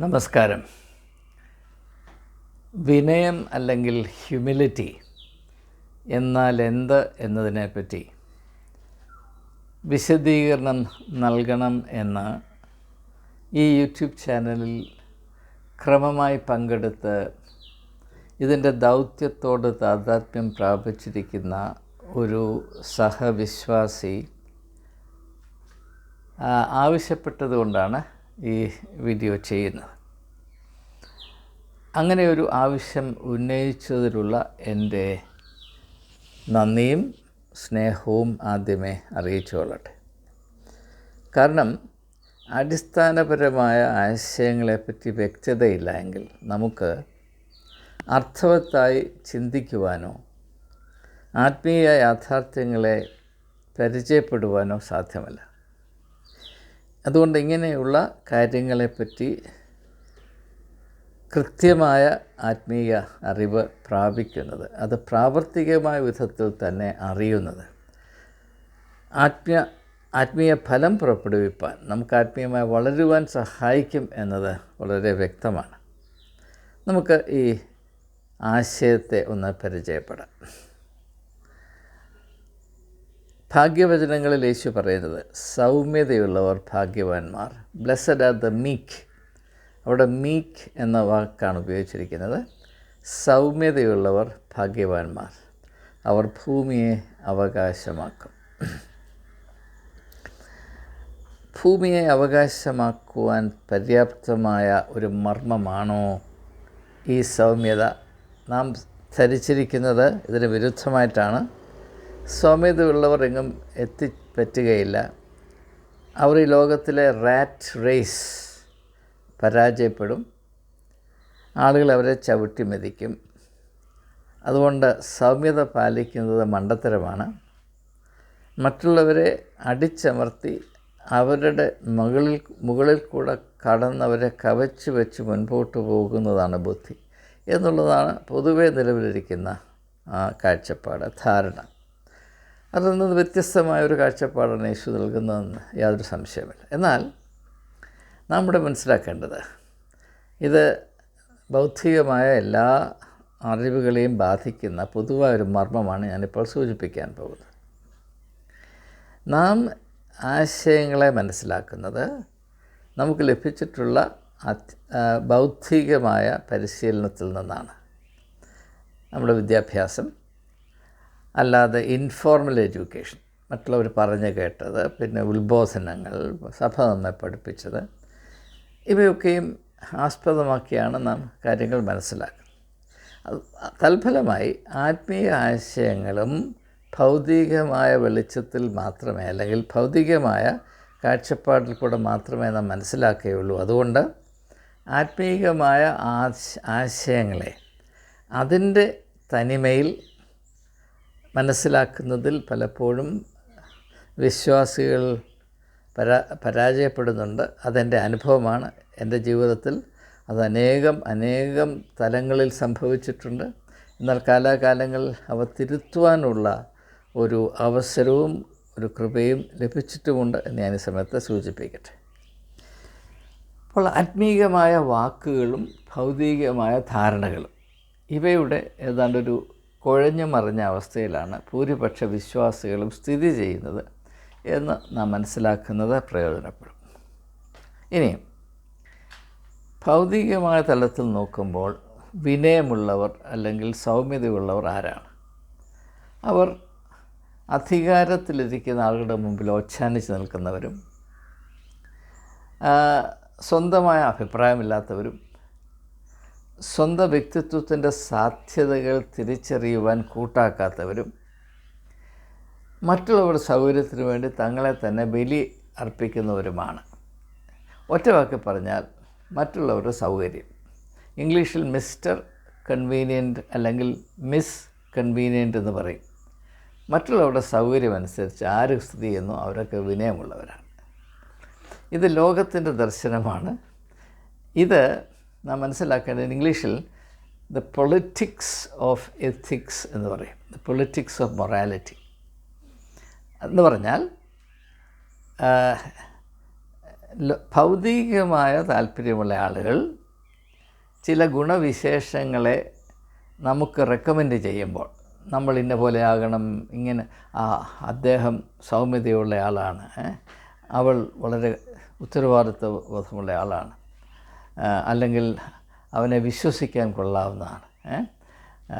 നമസ്കാരം. വിനയം അല്ലെങ്കിൽ ഹ്യൂമിലിറ്റി എന്നാൽ എന്ത് എന്നതിനെപ്പറ്റി വിശദീകരണം നൽകണം എന്ന് ഈ യൂട്യൂബ് ചാനലിൽ ക്രമമായി പങ്കെടുത്ത് ഇതിന്റെ ദൗത്യത്തോട് താതാത്മ്യം പ്രാപിച്ചിരിക്കുന്ന ഒരു സഹവിശ്വാസി ആവശ്യപ്പെട്ടതുകൊണ്ടാണ് ഈ വീഡിയോ ചെയ്യുന്നത്. അങ്ങനെ ഒരു ആവശ്യം ഉന്നയിച്ചതിലുള്ള എന്റെ നന്ദിയും സ്നേഹവും ആദ്യമേ അറിയിച്ചുകൊള്ളട്ടെ കാരണം അടിസ്ഥാനപരമായ ആശയങ്ങളെപ്പറ്റി വ്യക്തതയില്ല എങ്കിൽ നമുക്ക് അർത്ഥവത്തായി ചിന്തിക്കുവാനോ ആത്മീയ യാഥാർത്ഥ്യങ്ങളെ പരിചയപ്പെടുവാനോ സാധ്യമല്ല. അതുകൊണ്ട് ഇങ്ങനെയുള്ള കാര്യങ്ങളെപ്പറ്റി കൃത്യമായ ആത്മീയ അറിവ് പ്രാപിക്കുന്നത് അത് പ്രാവർത്തികമായ വിധത്തിൽ തന്നെ അറിയുന്നത്. ആത്മീയ ആത്മീയ ഫലം പുറപ്പെടുവിപ്പാൻ നമുക്ക് ആത്മീയമായി വളരുവാൻ സഹായിക്കും എന്നത് വളരെ വ്യക്തമാണ്. നമുക്ക് ഈ ആശയത്തെ ഒന്ന് പരിചയപ്പെടാം. ഭാഗ്യവചനങ്ങളിൽ യേശു പറയുന്നത് സൗമ്യതയുള്ളവർ ഭാഗ്യവാന്മാർ. ബ്ലെസ്സഡ് ആർ ദ മീക്ക് അവിടെ മീക്ക് എന്ന വാക്കാണ് ഉപയോഗിച്ചിരിക്കുന്നത്. സൗമ്യതയുള്ളവർ ഭാഗ്യവാന്മാർ. അവർ ഭൂമിയെ അവകാശമാക്കും. ഭൂമിയെ അവകാശമാക്കുവാൻ പര്യാപ്തമായ ഒരു മർമ്മമാണോ ഈ സൗമ്യത? നാം ധരിച്ചിരിക്കുന്നത് ഇതിന് വിരുദ്ധമായിട്ടാണ്. സൗമ്യതയുള്ളവർ എങ്ങും എത്തിപ്പറ്റുകയില്ല. അവർ ഈ ലോകത്തിലെ റാറ്റ് റേസ് പരാജയപ്പെടും. ആളുകൾ അവരെ ചവിട്ടി മെതിക്കും. അതുകൊണ്ട് സൗമ്യത പാലിക്കുന്നത് മണ്ടത്തരമാണ്. മറ്റുള്ളവരെ അടിച്ചമർത്തി അവരുടെ മുകളിൽ മുകളിൽ കൂടെ കടന്നവരെ കവച്ച് വെച്ച് മുൻപോട്ട് പോകുന്നതാണ് ബുദ്ധി. എന്നുള്ളതാണ് പൊതുവേ നിലവിലിരിക്കുന്ന കാഴ്ചപ്പാട് ധാരണ. അതിൽ നിന്ന് വ്യത്യസ്തമായ ഒരു കാഴ്ചപ്പാടാണ് യേശു നൽകുന്നതെന്ന് യാതൊരു സംശയമില്ല എന്നാൽ നമ്മുടെ മനസ്സിലാക്കേണ്ടത് ഇത് ബൗദ്ധികമായ എല്ലാ അറിവുകളെയും ബാധിക്കുന്ന പൊതുവായ ഒരു മർമ്മമാണ് ഞാനിപ്പോൾ സൂചിപ്പിക്കാൻ പോകുന്നത്. നാം ആശയങ്ങളെ മനസ്സിലാക്കുന്നത് നമുക്ക് ലഭിച്ചിട്ടുള്ള ബൗദ്ധികമായ പരിശീലനത്തിൽ നിന്നാണ്. നമ്മുടെ വിദ്യാഭ്യാസം അല്ലാതെ ഇൻഫോർമൽ എഡ്യൂക്കേഷൻ മറ്റുള്ളവർ പറഞ്ഞു കേട്ടത് പിന്നെ ഉത്ബോധനങ്ങൾ സഭ നമ്മെ പഠിപ്പിച്ചത്. ഇവയൊക്കെയും ആസ്പദമാക്കിയാണ് നാം കാര്യങ്ങൾ മനസ്സിലാക്കുന്നത്. തൽഫലമായി ആത്മീയ ആശയങ്ങളും ഭൗതികമായ വെളിച്ചത്തിൽ മാത്രമേ അല്ലെങ്കിൽ ഭൗതികമായ കാഴ്ചപ്പാടിൽ കൂടെ മാത്രമേ നാം മനസ്സിലാക്കുകയുള്ളൂ. അതുകൊണ്ട് ആത്മീയമായ ആശ ആശയങ്ങളെ അതിന്റെ തനിമയിൽ മനസ്സിലാക്കുന്നതിൽ പലപ്പോഴും വിശ്വാസികൾ പരാ പരാജയപ്പെടുന്നുണ്ട്. അതെന്റെ അനുഭവമാണ്. എന്റെ ജീവിതത്തിൽ അത് അനേകം അനേകം തലങ്ങളിൽ സംഭവിച്ചിട്ടുണ്ട്. എന്നാൽ കാലാകാലങ്ങളിൽ അവ തിരുത്തുവാനുള്ള ഒരു അവസരവും ഒരു കൃപയും ലഭിച്ചിട്ടുമുണ്ട് എന്ന് ഞാൻ ഈ സമയത്ത് സൂചിപ്പിക്കട്ടെ. അപ്പോൾ ആത്മീയമായ വാക്കുകളും ഭൗതികമായ ധാരണകളും ഇവയുടെ ഏതാണ്ടൊരു കുഴഞ്ഞു മറിഞ്ഞ അവസ്ഥയിലാണ് ഭൂരിപക്ഷ വിശ്വാസികളും സ്ഥിതി ചെയ്യുന്നത് എന്ന് നാം മനസ്സിലാക്കുന്നത് പ്രയോജനപ്പെടും. ഇനിയും ഭൗതികമായ തലത്തിൽ നോക്കുമ്പോൾ വിനയമുള്ളവർ അല്ലെങ്കിൽ സൗമ്യതയുള്ളവർ ആരാണ്? അവർ അധികാരത്തിലിരിക്കുന്ന ആളുകളുടെ മുമ്പിൽ ഒച്ചാനിച്ച് നിൽക്കുന്നവരും സ്വന്തമായ അഭിപ്രായമില്ലാത്തവരും സ്വന്തം വ്യക്തിത്വത്തിന്റെ സാധ്യതകൾ തിരിച്ചറിയുവാൻ കൂട്ടാക്കാത്തവരും മറ്റുള്ളവരുടെ സൗകര്യത്തിന് വേണ്ടി തങ്ങളെ തന്നെ ബലി അർപ്പിക്കുന്നവരുമാണ്. ഒറ്റ വാക്കി പറഞ്ഞാൽ മറ്റുള്ളവരുടെ സൗകര്യം. ഇംഗ്ലീഷിൽ മിസ്റ്റർ കൺവീനിയന്റ് അല്ലെങ്കിൽ മിസ് കൺവീനിയന്റ് എന്ന് പറയും. മറ്റുള്ളവരുടെ സൗകര്യം അനുസരിച്ച് ആര് സ്ഥിതി ചെയ്യുന്നു അവരൊക്കെ വിനയമുള്ളവരാണ്. ഇത് ലോകത്തിന്റെ ദർശനമാണ്. ഇത് നാം മനസ്സിലാക്കേണ്ടത് ഇംഗ്ലീഷിൽ ദ പൊളിറ്റിക്സ് ഓഫ് എത്തിക്സ് എന്ന് പറയും. ദ പൊളിറ്റിക്സ് ഓഫ് മൊറാലിറ്റി എന്ന് പറഞ്ഞാൽ ഭൗതികമായ താല്പര്യമുള്ള ആളുകൾ ചില ഗുണവിശേഷങ്ങളെ നമുക്ക് റെക്കമെൻഡ് ചെയ്യുമ്പോൾ നമ്മൾ ഇന്ന പോലെ ആകണം ഇങ്ങനെ ആ അദ്ദേഹം സൗമ്യതയുള്ള ആളാണ് അവൾ വളരെ ഉത്തരവാദിത്വ ബോധമുള്ള ആളാണ് അല്ലെങ്കിൽ അവനെ വിശ്വസിക്കാൻ കൊള്ളാവുന്നതാണ്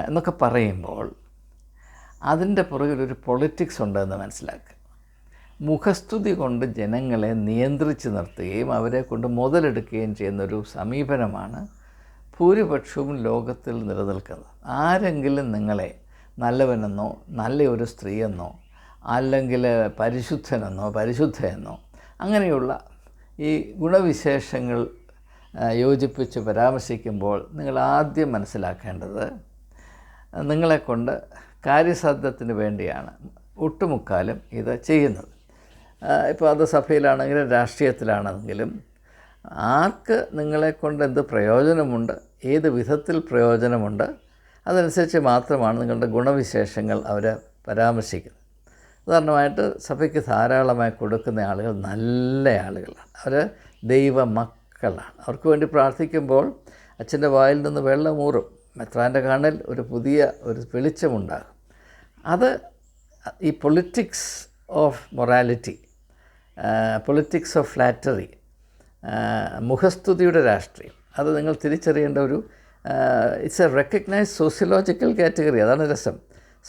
എന്നൊക്കെ പറയുമ്പോൾ അതിന്റെ പുറകിൽ ഒരു പൊളിറ്റിക്സ് ഉണ്ടെന്ന് മനസ്സിലാക്കുക. മുഖസ്തുതി കൊണ്ട് ജനങ്ങളെ നിയന്ത്രിച്ച് നിർത്തുകയും അവരെ കൊണ്ട് മുതലെടുക്കുകയും ചെയ്യുന്ന ഒരു സമീപനമാണ് ഭൂരിപക്ഷവും ലോകത്തിൽ നിലനിൽക്കുന്നത്. ആരെങ്കിലും നിങ്ങളെ നല്ലവനെന്നോ നല്ല ഒരു സ്ത്രീയെന്നോ അല്ലെങ്കിൽ പരിശുദ്ധനെന്നോ പരിശുദ്ധയെന്നോ അങ്ങനെയുള്ള ഈ ഗുണവിശേഷങ്ങൾ യോജിപ്പിച്ച് പരാമർശിക്കുമ്പോൾ നിങ്ങൾ ആദ്യം മനസ്സിലാക്കേണ്ടത് നിങ്ങളെക്കൊണ്ട് കാര്യസാധ്യത്തിന് വേണ്ടിയാണ് ഒട്ടുമുക്കാലും ഇത് ചെയ്യുന്നത്. ഇപ്പോൾ അത് സഭയിലാണെങ്കിലും രാഷ്ട്രീയത്തിലാണെങ്കിലും ആർക്ക് നിങ്ങളെക്കൊണ്ട് എന്ത് പ്രയോജനമുണ്ട് ഏത് വിധത്തിൽ പ്രയോജനമുണ്ട് അതനുസരിച്ച് മാത്രമാണ് നിങ്ങളുടെ ഗുണവിശേഷങ്ങൾ അവർ പരാമർശിക്കുന്നത്. ഉദാഹരണമായിട്ട് സഭയ്ക്ക് ധാരാളമായി കൊടുക്കുന്ന ആളുകൾ നല്ല ആളുകളാണ്. അവർ ദൈവ മക്കളാണ്. അവർക്ക് വേണ്ടി പ്രാർത്ഥിക്കുമ്പോൾ അച്ഛന്റെ വായിൽ നിന്ന് വെള്ളമൂറും മെത്രാന്റെ കണ്ണിൽ ഒരു പുതിയ ഒരു വെളിച്ചമുണ്ടാകും. അത് ഈ politics of morality politics of flattery മുഖസ്തുതിയുടെ രാഷ്ട്രീയം അത് നിങ്ങൾ തിരിച്ചറിയേണ്ട ഒരു it's a recognise sociological category അതാണ് രസം.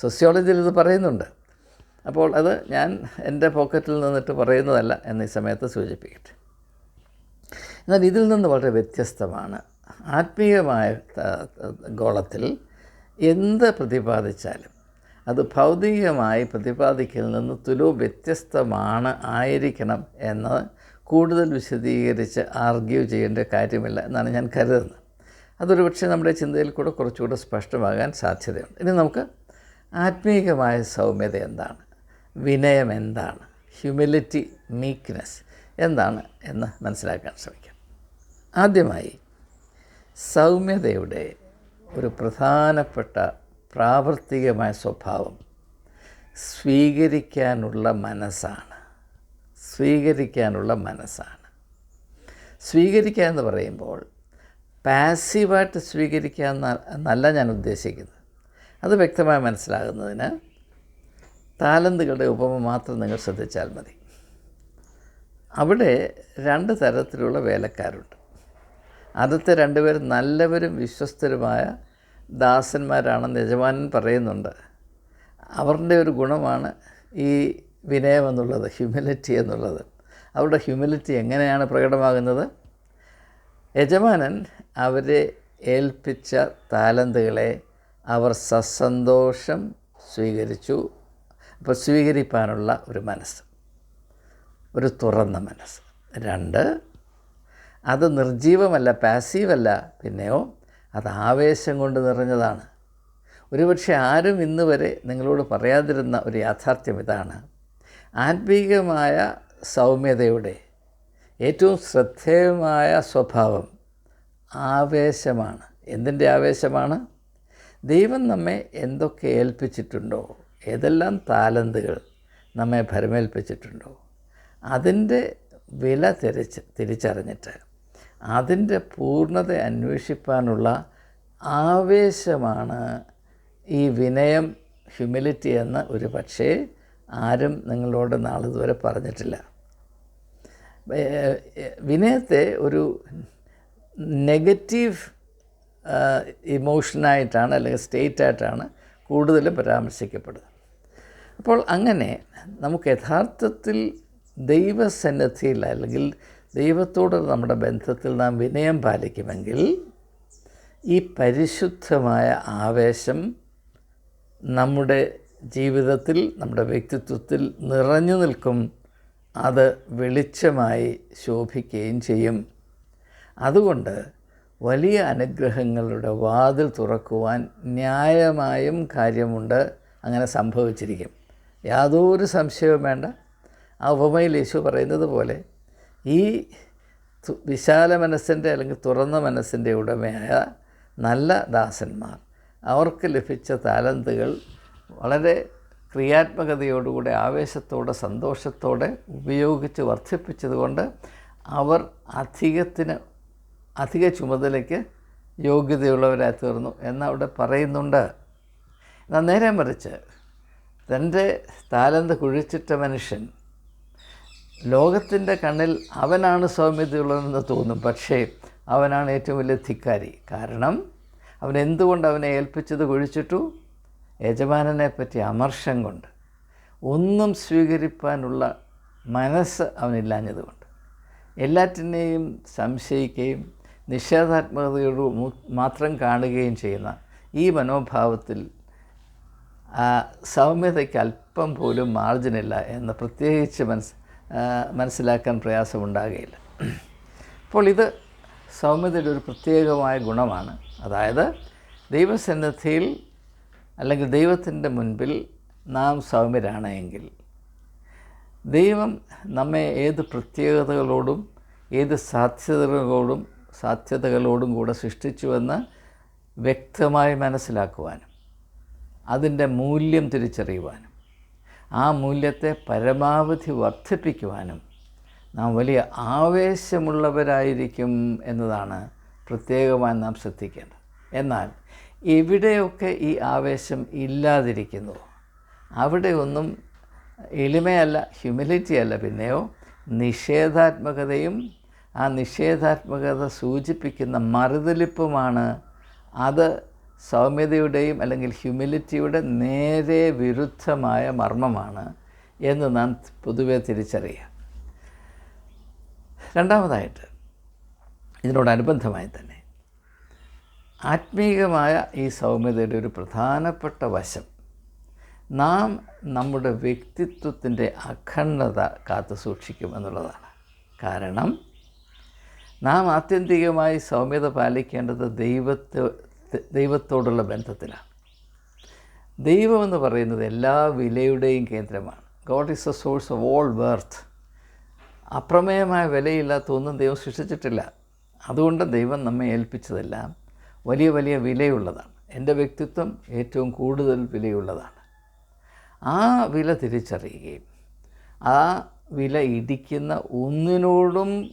സോഷ്യോളജിയിൽ ഇത് പറയുന്നുണ്ട്. അപ്പോൾ അത് ഞാൻ എന്റെ പോക്കറ്റിൽ നിന്നിട്ട് പറയുന്നതല്ല എന്ന ഈ സമയത്ത് സൂചിപ്പിക്കട്ടെ. എന്നാൽ ഇതിൽ നിന്ന് വളരെ വ്യത്യസ്തമാണ്. ആത്മീയമായ ഗോളത്തിൽ എന്ത് പ്രതിപാദിച്ചാലും അത് ഭൗതികമായി പ്രതിപാദിക്കൽ നിന്ന് തുലു വ്യത്യസ്തമാണ് ആയിരിക്കണം എന്ന് കൂടുതൽ വിശദീകരിച്ച് ആർഗ്യൂ ചെയ്യേണ്ട കാര്യമില്ല എന്നാണ് ഞാൻ കരുതുന്നത്. അതൊരു പക്ഷേ നമ്മുടെ ചിന്തയിൽ കൂടെ കുറച്ചുകൂടെ സ്പഷ്ടമാകാൻ സാധ്യതയുണ്ട്. ഇനി നമുക്ക് ആത്മീയമായ സൗമ്യത എന്താണ്? വിനയം എന്താണ്? ഹ്യൂമിലിറ്റി മീക്ക്നെസ് എന്താണ് എന്ന് മനസ്സിലാക്കാൻ ശ്രമിക്കാം. ആദ്യമായി സൗമ്യതയുടെ ഒരു പ്രധാനപ്പെട്ട പ്രാവർത്തികമായ സ്വഭാവം സ്വീകരിക്കാനുള്ള മനസ്സാണ്. സ്വീകരിക്കാനുള്ള മനസ്സാണ്. സ്വീകരിക്കുക എന്ന് പറയുമ്പോൾ പാസീവായിട്ട് സ്വീകരിക്കുക എന്ന എന്നല്ല ഞാൻ ഉദ്ദേശിക്കുന്നത്. അത് വ്യക്തമായി മനസ്സിലാകുന്നതിന് താലന്തുകളുടെ ഉപമ മാത്രം നിങ്ങൾ ശ്രദ്ധിച്ചാൽ മതി. അവിടെ രണ്ട് തരത്തിലുള്ള വേലക്കാരുണ്ട്. ആദ്യത്തെ രണ്ടുപേരും നല്ലവരും വിശ്വസ്തരുമായ ദാസന്മാരാണെന്ന് യജമാനൻ പറയുന്നുണ്ട്. അവരുടെ ഒരു ഗുണമാണ് ഈ വിനയം എന്നുള്ളത് ഹ്യൂമിലിറ്റി എന്നുള്ളത്. അവരുടെ ഹ്യൂമിലിറ്റി എങ്ങനെയാണ് പ്രകടമാകുന്നത്? യജമാനൻ അവരെ ഏൽപ്പിച്ച താലന്തുകളെ അവർ സസന്തോഷം സ്വീകരിച്ചു. അപ്പോൾ സ്വീകരിപ്പാനുള്ള ഒരു മനസ്സ് ഒരു തുറന്ന മനസ്സ്. രണ്ട് അത് നിർജീവമല്ല പാസീവല്ല പിന്നെയോ അത് ആവേശം കൊണ്ട് നിറഞ്ഞതാണ്. ഒരുപക്ഷെ ആരും ഇന്ന് വരെ നിങ്ങളോട് പറയാതിരുന്ന ഒരു യാഥാർത്ഥ്യം ഇതാണ്. ആത്മീകമായ സൗമ്യതയുടെ ഏറ്റവും ശ്രദ്ധേയമായ സ്വഭാവം ആവേശമാണ്. എന്തിന്റെ ആവേശമാണ്? ദൈവം നമ്മെ എന്തൊക്കെ ഏൽപ്പിച്ചിട്ടുണ്ടോ ഏതെല്ലാം താലന്തുകൾ നമ്മെ ഭരമേൽപ്പിച്ചിട്ടുണ്ടോ അതിന്റെ വില തിരിച്ച് തിരിച്ചറിഞ്ഞിട്ട് അതിന്റെ പൂർണത അന്വേഷിപ്പാനുള്ള ആവേശമാണ് ഈ വിനയം ഹ്യൂമിലിറ്റി എന്ന ഒരു പക്ഷേ ആരും നിങ്ങളോട് നാളിതുവരെ പറഞ്ഞിട്ടില്ല. വിനയത്തെ ഒരു നെഗറ്റീവ് ഇമോഷനായിട്ടാണ് അല്ലെങ്കിൽ സ്റ്റേറ്റായിട്ടാണ് കൂടുതലും പരാമർശിക്കപ്പെടുന്നത്. അപ്പോൾ അങ്ങനെ നമുക്ക് യഥാർത്ഥത്തിൽ ദൈവസന്നിധിയിൽ അല്ലെങ്കിൽ ദൈവത്തോട് നമ്മുടെ ബന്ധത്തിൽ നാം വിനയം പാലിക്കുമെങ്കിൽ ഈ പരിശുദ്ധമായ ആവേശം നമ്മുടെ ജീവിതത്തിൽ നമ്മുടെ വ്യക്തിത്വത്തിൽ നിറഞ്ഞു നിൽക്കും. അത് വെളിച്ചമായി ശോഭിക്കുകയും ചെയ്യും. അതുകൊണ്ട് വലിയ അനുഗ്രഹങ്ങളുടെ വാതിൽ തുറക്കുവാൻ ന്യായമായും കാര്യമുണ്ട്. അങ്ങനെ സംഭവിച്ചിരിക്കും. യാതൊരു സംശയവും വേണ്ട. ആ ഉപമയിൽ യേശു പറയുന്നത് പോലെ ഈ വിശാല മനസ്സിന്റെ അല്ലെങ്കിൽ തുറന്ന മനസ്സിന്റെ ഉടമയായ നല്ല ദാസന്മാർ. അവർക്ക് ലഭിച്ച താലന്തുകൾ വളരെ ക്രിയാത്മകതയോടുകൂടെ ആവേശത്തോടെ സന്തോഷത്തോടെ ഉപയോഗിച്ച് വർദ്ധിപ്പിച്ചതുകൊണ്ട് അവർ അധികത്തിന് അധിക ചുമതലയ്ക്ക് യോഗ്യതയുള്ളവരായി തീർന്നു എന്നവിടെ പറയുന്നുണ്ട്. എന്നാൽ നേരെ മറിച്ച് തന്റെ താലന്ത് കുഴിച്ചിട്ട മനുഷ്യൻ ലോകത്തിന്റെ കണ്ണിൽ അവനാണ് സൗമ്യതയുള്ളതെന്ന് തോന്നും പക്ഷേ അവനാണ് ഏറ്റവും വലിയ ധിക്കാരി. കാരണം അവൻ എന്തുകൊണ്ട് അവനെ ഏൽപ്പിച്ചത് കുഴിച്ചിട്ടു? യജമാനനെ പറ്റി അമർഷം കൊണ്ട്. ഒന്നും സ്വീകരിപ്പാനുള്ള മനസ്സ് അവനില്ലാഞ്ഞതുകൊണ്ട്. എല്ലാറ്റിനെയും സംശയിക്കുകയും നിഷേധാത്മകതയോട് മാത്രം കാണുകയും ചെയ്യുന്ന ഈ മനോഭാവത്തിൽ സൗമ്യതയ്ക്ക് അല്പം പോലും മാർജിനില്ല എന്ന് പ്രത്യേകിച്ച് മനസ് മനസ്സിലാക്കാൻ പ്രയാസമുണ്ടാകുകയില്ല അപ്പോൾ ഇത് സൗമ്യതയുടെ ഒരു പ്രത്യേകമായ ഗുണമാണ്. അതായത് ദൈവസന്നിധിയിൽ അല്ലെങ്കിൽ ദൈവത്തിന്റെ മുൻപിൽ നാം സൗമ്യരാണ് എങ്കിൽ ദൈവം നമ്മെ ഏത് പ്രത്യേകതകളോടും ഏത് സാധ്യതകളോടും സാധ്യതകളോടും കൂടെ സൃഷ്ടിച്ചുവെന്ന് വ്യക്തമായി മനസ്സിലാക്കുവാനും അതിന്റെ മൂല്യം തിരിച്ചറിയുവാനും ആ മൂല്യത്തെ പരമാവധി വർദ്ധിപ്പിക്കുവാനും നാം വലിയ ആവേശമുള്ളവരായിരിക്കും എന്നതാണ് പ്രത്യേകമായി നാം ശ്രദ്ധിക്കേണ്ടത്. എന്നാൽ എവിടെയൊക്കെ ഈ ആവേശം ഇല്ലാതിരിക്കുന്നു. അവിടെയൊന്നും എളിമയല്ല ഹ്യൂമിലിറ്റി അല്ല പിന്നെയോ നിഷേധാത്മകതയും ആ നിഷേധാത്മകത സൂചിപ്പിക്കുന്ന മറുതലിപ്പുമാണ് അത് സൗമ്യതയുടെയും അല്ലെങ്കിൽ ഹ്യൂമിലിറ്റിയുടെ നേരെ വിരുദ്ധമായ മർമ്മമാണ് എന്ന് നാം പൊതുവെ തിരിച്ചറിയുക. രണ്ടാമതായിട്ട് ഇതിനോടനുബന്ധമായി തന്നെ ആത്മീകമായ ഈ സൗമ്യതയുടെ ഒരു പ്രധാനപ്പെട്ട വശം നാം നമ്മുടെ വ്യക്തിത്വത്തിന്റെ അഖണ്ഡത കാത്തു സൂക്ഷിക്കും എന്നുള്ളതാണ്. കാരണം നാം ആത്യന്തികമായി സൗമ്യത പാലിക്കേണ്ടത് ദൈവത്തെ ദൈവത്തോടുള്ള ബന്ധത്തിലാണ്. ദൈവമെന്ന് പറയുന്നത് എല്ലാ വിലയുടെയും കേന്ദ്രമാണ്. God is a source of all worth അപ്രമേയമായ വിലയില്ലാത്ത ഒന്നും ദൈവം സൃഷ്ടിച്ചിട്ടില്ല. അതുകൊണ്ട് ദൈവം നമ്മെ ഏൽപ്പിച്ചതെല്ലാം വലിയ വലിയ വിലയുള്ളതാണ്. എന്റെ വ്യക്തിത്വം ഏറ്റവും കൂടുതൽ വിലയുള്ളതാണ്. ആ വില തിരിച്ചറിയുകയും ആ വില ഇടിക്കുന്ന ഒന്നിനോടും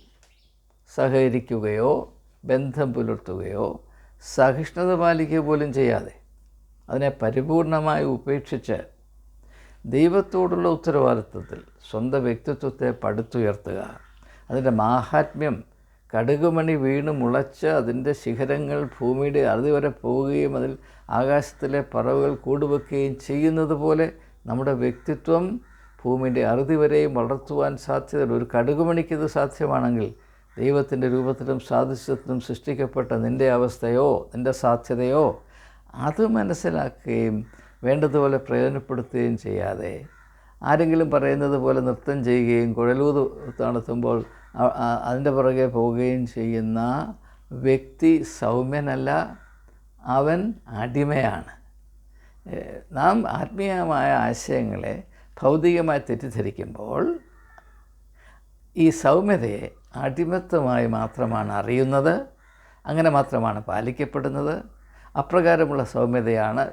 സഹകരിക്കുകയോ ബന്ധം പുലർത്തുകയോ സഹിഷ്ണുത പാലിക്കുക പോലും ചെയ്യാതെ അതിനെ പരിപൂർണമായി ഉപേക്ഷിച്ച് ദൈവത്തോടുള്ള ഉത്തരവാദിത്വത്തിൽ സ്വന്തം വ്യക്തിത്വത്തെ പടുത്തുയർത്തുക. അതിന്റെ മാഹാത്മ്യം കടുകുമണി വീണ് മുളച്ച് അതിന്റെ ശിഖരങ്ങൾ ഭൂമിയുടെ അറുതി വരെ പോവുകയും അതിൽ ആകാശത്തിലെ പറവുകൾ കൂടുവെക്കുകയും ചെയ്യുന്നത് പോലെ നമ്മുടെ വ്യക്തിത്വം ഭൂമിയുടെ അറുതി വരെയും വളർത്തുവാൻ സാധ്യതയുള്ള ഒരു കടുകുമണിക്കിത് സാധ്യമാണെങ്കിൽ ദൈവത്തിന്റെ രൂപത്തിലും സാദൃശ്യത്തിലും സൃഷ്ടിക്കപ്പെട്ട നിന്റെ അവസ്ഥയോ നിന്റെ സാധ്യതയോ അത് മനസ്സിലാക്കുകയും വേണ്ടതുപോലെ പ്രയോജനപ്പെടുത്തുകയും ചെയ്യാതെ ആരെങ്കിലും പറയുന്നത് പോലെ നൃത്തം ചെയ്യുകയും കുഴലൂത് തണുത്തുമ്പോൾ അതിന്റെ പുറകെ പോവുകയും ചെയ്യുന്ന വ്യക്തി സൗമ്യനല്ല അവൻ അടിമയാണ്. നാം ആത്മീയമായ ആശയങ്ങളെ ഭൗതികമായി തെറ്റിദ്ധരിക്കുമ്പോൾ ഈ സൗമ്യതയെ അടിമത്വമായി മാത്രമാണ് അറിയുന്നത് അങ്ങനെ മാത്രമാണ് പാലിക്കപ്പെടുന്നത്. അപ്രകാരമുള്ള സൗമ്യതയാണ്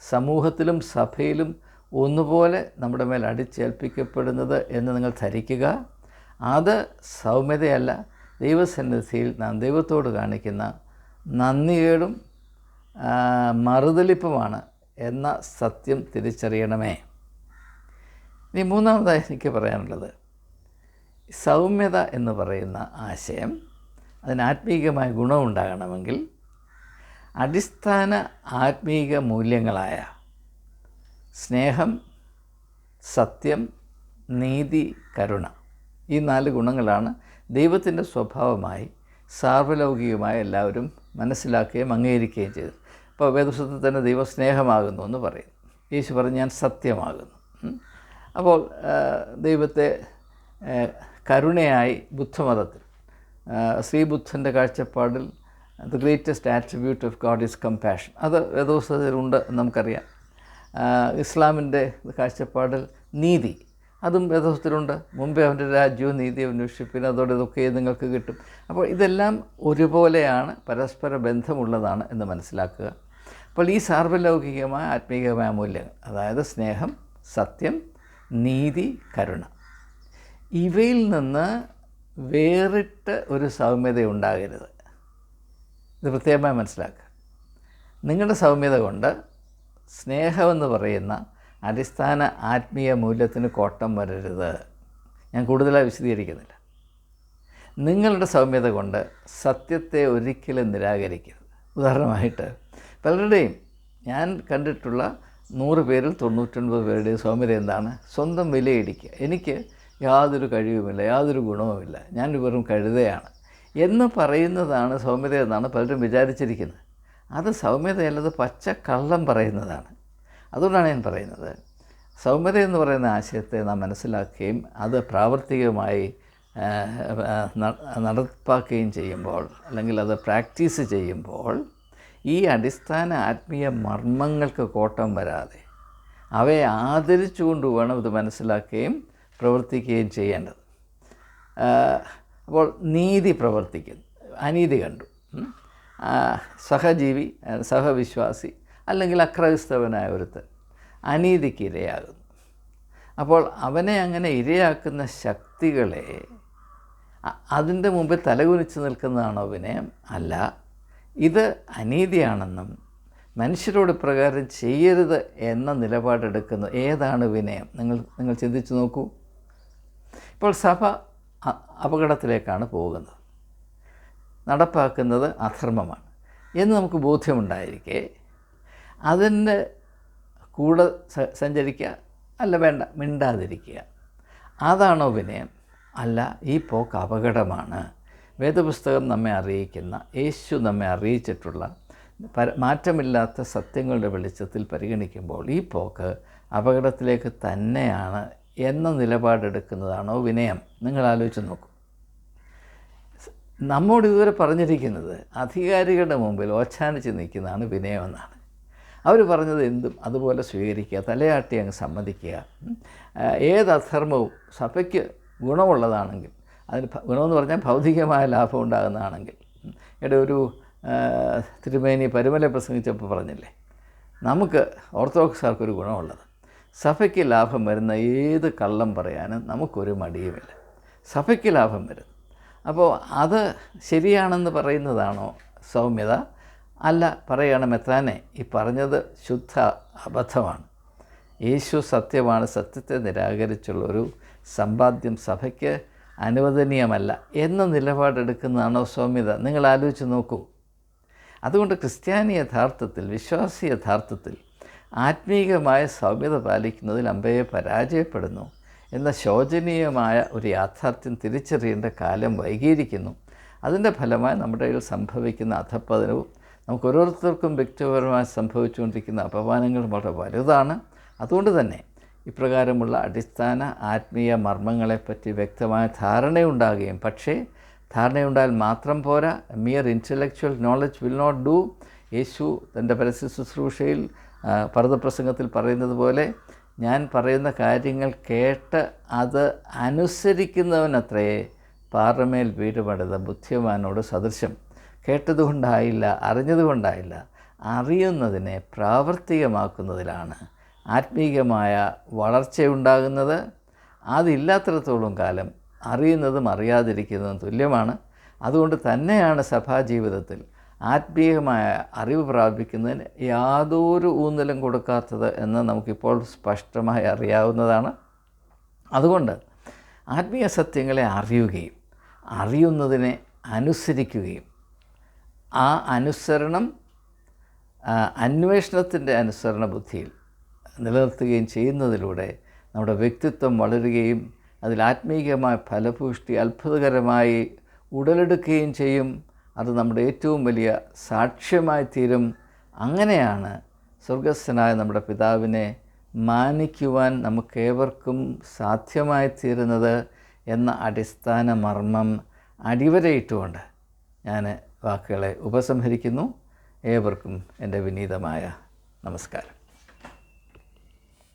സമൂഹത്തിലും സഭയിലും ഒന്നുപോലെ നമ്മുടെ മേൽ അടിച്ചേൽപ്പിക്കപ്പെടുന്നത് എന്ന് നിങ്ങൾ ധരിക്കുക. അത് സൗമ്യതയല്ല. ദൈവസന്നിധിയിൽ നാം ദൈവത്തോട് കാണിക്കുന്ന നന്ദികേടും മറുതലിപ്പുമാണ് എന്ന സത്യം തിരിച്ചറിയണമേ. ഇനി മൂന്നാമതായി എനിക്ക് പറയാനുള്ളത് സൗമ്യത എന്ന് പറയുന്ന ആശയം അതിന് ആത്മീകമായ ഗുണമുണ്ടാകണമെങ്കിൽ അടിസ്ഥാന ആത്മീക മൂല്യങ്ങളായ സ്നേഹം സത്യം നീതി കരുണ ഈ നാല് ഗുണങ്ങളാണ് ദൈവത്തിന്റെ സ്വഭാവമായി സാർവലൗകികമായി എല്ലാവരും മനസ്സിലാക്കുകയും അംഗീകരിക്കുകയും ചെയ്തു അപ്പോൾ വേദപുസ്തകത്തിൽ തന്നെ ദൈവം സ്നേഹമാകുന്നു എന്ന് പറയും. യേശു പറഞ്ഞു ഞാൻ സത്യമാകുന്നു. അപ്പോൾ ദൈവത്തെ കരുണയായി ബുദ്ധമതത്തിൽ. ശ്രീബുദ്ധന്റെ കാഴ്ചപ്പാടിൽ the greatest attribute of God is compassion അത് വേദോസ്തത്തിലുണ്ട് നമുക്കറിയാം. ഇസ്ലാമിന്റെ കാഴ്ചപ്പാടിൽ നീതി. അതും വേദോസ്തത്തിലുണ്ട് മുമ്പേ അവന്റെ രാജ്യവും നീതി അന്വേഷിപ്പിന് അതോടെ ഇതൊക്കെ നിങ്ങൾക്ക് കിട്ടും. അപ്പോൾ ഇതെല്ലാം ഒരുപോലെയാണ് പരസ്പര ബന്ധമുള്ളതാണ് എന്ന് മനസ്സിലാക്കുക. അപ്പോൾ ഈ സാർവലൗകികമായ ആത്മീയമായ മൂല്യങ്ങൾ അതായത് സ്നേഹം സത്യം നീതി കരുണ ഇവയിൽ നിന്ന് വേറിട്ട് ഒരു സൗമ്യത ഉണ്ടാകരുത്. ഇത് പ്രത്യേകമായി മനസ്സിലാക്കുക. നിങ്ങളുടെ സൗമ്യത കൊണ്ട് സ്നേഹമെന്ന് പറയുന്ന അടിസ്ഥാന ആത്മീയ മൂല്യത്തിന് കോട്ടം വരരുത്. ഞാൻ കൂടുതലായി വിശദീകരിക്കുന്നില്ല. നിങ്ങളുടെ സൗമ്യത കൊണ്ട് സത്യത്തെ ഒരിക്കലും നിരാകരിക്കരുത്. ഉദാഹരണമായിട്ട് പലരുടെയും ഞാൻ കണ്ടിട്ടുള്ള നൂറ് പേരിൽ തൊണ്ണൂറ്റൊൻപത് പേരുടെയും സൗമ്യത എന്താണ്? സ്വന്തം വിലയിടിക്കുക. എനിക്ക് യാതൊരു കഴിവുമില്ല യാതൊരു ഗുണവുമില്ല. ഞാൻ വെറും കഴുതയാണ്. എന്ന് പറയുന്നതാണ് സൗമ്യത എന്നാണ് പലരും വിചാരിച്ചിരിക്കുന്നത്. അത് സൗമ്യതയല്ലത് പച്ച കള്ളം പറയുന്നതാണ്. അതുകൊണ്ടാണ് ഞാൻ പറയുന്നത്. സൗമ്യത എന്ന് പറയുന്ന ആശയത്തെ നാം മനസ്സിലാക്കുകയും അത് പ്രാവർത്തികമായി നടപ്പാക്കുകയും ചെയ്യുമ്പോൾ അല്ലെങ്കിൽ അത് പ്രാക്ടീസ് ചെയ്യുമ്പോൾ ഈ അടിസ്ഥാന ആത്മീയ മർമ്മങ്ങൾക്ക് കോട്ടം വരാതെ അവയെ ആദരിച്ചുകൊണ്ട് വേണം ഇത് മനസ്സിലാക്കുകയും പ്രവർത്തിക്കുകയും ചെയ്യേണ്ടത്. അപ്പോൾ നീതി പ്രവർത്തിക്കുന്നു. അനീതി കണ്ടു. സഹജീവി സഹവിശ്വാസി അല്ലെങ്കിൽ അക്രൈസ്തവനായ ഒരുത്തൻ അനീതിക്ക് ഇരയാകുന്നു. അപ്പോൾ അവനെ അങ്ങനെ ഇരയാക്കുന്ന ശക്തികളെ അതിന്റെ മുമ്പിൽ തലകുനിച്ച് നിൽക്കുന്നതാണോ വിനയം? അല്ല. ഇത് അനീതിയാണെന്നും മനുഷ്യരോട് പ്രകാരം ചെയ്യരുത് എന്ന നിലപാടെടുക്കുന്നു. ഏതാണ് വിനയം? നിങ്ങൾ നിങ്ങൾ ചിന്തിച്ചു നോക്കൂ. ഇപ്പോൾ സഭ അപകടത്തിലേക്കാണ് പോകുന്നത്. നടപ്പാക്കുന്നത് അധർമ്മമാണ്. എന്ന് നമുക്ക് ബോധ്യമുണ്ടായിരിക്കെ അതിന്റെ കൂടെ സഞ്ചരിക്കുക അല്ല വേണ്ട മിണ്ടാതിരിക്കുക. അതാണോ വിനയം? അല്ല ഈ പോക്ക് അപകടമാണ്. വേദപുസ്തകം നമ്മെ അറിയിക്കുന്ന യേശു നമ്മെ അറിയിച്ചിട്ടുള്ള പര മാറ്റമില്ലാത്ത സത്യങ്ങളുടെ വെളിച്ചത്തിൽ പരിഗണിക്കുമ്പോൾ ഈ പോക്ക് അപകടത്തിലേക്ക് തന്നെയാണ് എന്ന നിലപാടെടുക്കുന്നതാണോ വിനയം? നിങ്ങൾ ആലോചിച്ച് നോക്കൂ. നമ്മോട് ഇതുവരെ പറഞ്ഞിരിക്കുന്നത് അധികാരികളുടെ മുമ്പിൽ ഓച്ചാനിച്ച് നിൽക്കുന്നതാണ് വിനയമെന്നാണ്. അവർ പറഞ്ഞത് എന്തും അതുപോലെ സ്വീകരിക്കുക തലയാട്ടി അങ്ങ് സമ്മതിക്കുക. ഏത് അധർമ്മവും സഭയ്ക്ക് ഗുണമുള്ളതാണെങ്കിൽ അതിന് ഗുണമെന്ന് പറഞ്ഞാൽ ഭൗതികമായ ലാഭം ഉണ്ടാകുന്നതാണെങ്കിൽ. ഇവിടെ ഒരു തിരുമേനി പരുമല പ്രസംഗിച്ചപ്പോൾ പറഞ്ഞില്ലേ നമുക്ക് ഓർത്തഡോക്സാർക്കൊരു ഗുണമുള്ളത്. സഭയ്ക്ക് ലാഭം വരുന്ന ഏത് കള്ളം പറയാനും നമുക്കൊരു മടിയുമില്ല. സഭയ്ക്ക് ലാഭം വരും. അപ്പോൾ അത് ശരിയാണെന്ന് പറയുന്നതാണോ സൗമ്യത? അല്ല പറയണം എത്താനെ ഈ പറഞ്ഞത് ശുദ്ധ അബദ്ധമാണ്. യേശു സത്യമാണ് സത്യത്തെ നിരാകരിച്ചുള്ള ഒരു സമ്പാദ്യം സഭയ്ക്ക് അനുവദനീയമല്ല എന്ന നിലപാടെടുക്കുന്നതാണോ സൗമ്യത? നിങ്ങൾ ആലോചിച്ച് നോക്കൂ. അതുകൊണ്ട് ക്രിസ്ത്യാനി യഥാർത്ഥത്തിൽ വിശ്വാസി യഥാർത്ഥത്തിൽ ആത്മീകമായ സൗമ്യത പാലിക്കുന്നതിൽ അമ്പയെ പരാജയപ്പെടുന്നു എന്ന ശോചനീയമായ ഒരു യാഥാർത്ഥ്യം തിരിച്ചറിയേണ്ട കാലം വൈകിയിരിക്കുന്നു. അതിന്റെ ഫലമായി നമ്മുടെ ഇടയിൽ സംഭവിക്കുന്ന അധപ്പതനവും നമുക്ക് ഓരോരുത്തർക്കും വ്യക്തിപരമായി സംഭവിച്ചുകൊണ്ടിരിക്കുന്ന അപമാനങ്ങളും വളരെ വലുതാണ്. അതുകൊണ്ട് തന്നെ ഇപ്രകാരമുള്ള അടിസ്ഥാന ആത്മീയ മർമ്മങ്ങളെപ്പറ്റി വ്യക്തമായ ധാരണയുണ്ടാകുകയും പക്ഷേ ധാരണയുണ്ടായാൽ മാത്രം പോരാ mere intellectual knowledge will not do Yesu തന്റെ പരസ്യ ശുശ്രൂഷയിൽ ആ, പർവതപ്രസംഗത്തിൽ പറയുന്നത് പോലെ ഞാൻ പറയുന്ന കാര്യങ്ങൾ കേട്ട് അത് അനുസരിക്കുന്നവനത്രേ പാറമേൽ വീടുപണിത ബുദ്ധിമാനോട് സദൃശം കേട്ടതുകൊണ്ടായില്ല അറിഞ്ഞതുകൊണ്ടായില്ല അറിയുന്നതിനെ പ്രാവർത്തികമാക്കുന്നതിലാണ് ആത്മീകമായ വളർച്ചയുണ്ടാകുന്നത്. അതില്ലാത്തിടത്തോളം കാലം അറിയുന്നതും അറിയാതിരിക്കുന്നതും തുല്യമാണ്. അതുകൊണ്ട് തന്നെയാണ് സഭാജീവിതത്തിൽ ആത്മീയമായ അറിവ് പ്രാപിക്കുന്നതിന് യാതൊരു ഊന്നലും കൊടുക്കാത്തത് എന്ന് നമുക്കിപ്പോൾ സ്പഷ്ടമായി അറിയാവുന്നതാണ്. അതുകൊണ്ട് ആത്മീയ സത്യങ്ങളെ അറിയുകയും അറിയുന്നതിനെ അനുസരിക്കുകയും ആ അനുസരണം അന്വേഷണത്തിന്റെ അനുസരണ ബുദ്ധിയിൽ നിലനിർത്തുകയും ചെയ്യുന്നതിലൂടെ നമ്മുടെ വ്യക്തിത്വം വളരുകയും അതിൽ ആത്മീയമായ ഫലപുഷ്ടി അത്ഭുതകരമായി ഉടലെടുക്കുകയും ചെയ്യും. അത് നമ്മുടെ ഏറ്റവും വലിയ സാക്ഷ്യമായി തീരും. അങ്ങനെയാണ് സ്വർഗസ്ഥനായ നമ്മുടെ പിതാവിനെ മാനിക്കുവാൻ നമുക്കേവർക്കും സാധ്യമായി തീരുന്നത് എന്ന അടിസ്ഥാന മർമ്മം അടിവരയിട്ടുകൊണ്ട് ഞാൻ വാക്കുകളെ ഉപസംഹരിക്കുന്നു. ഏവർക്കും എന്റെ വിനീതമായ നമസ്കാരം.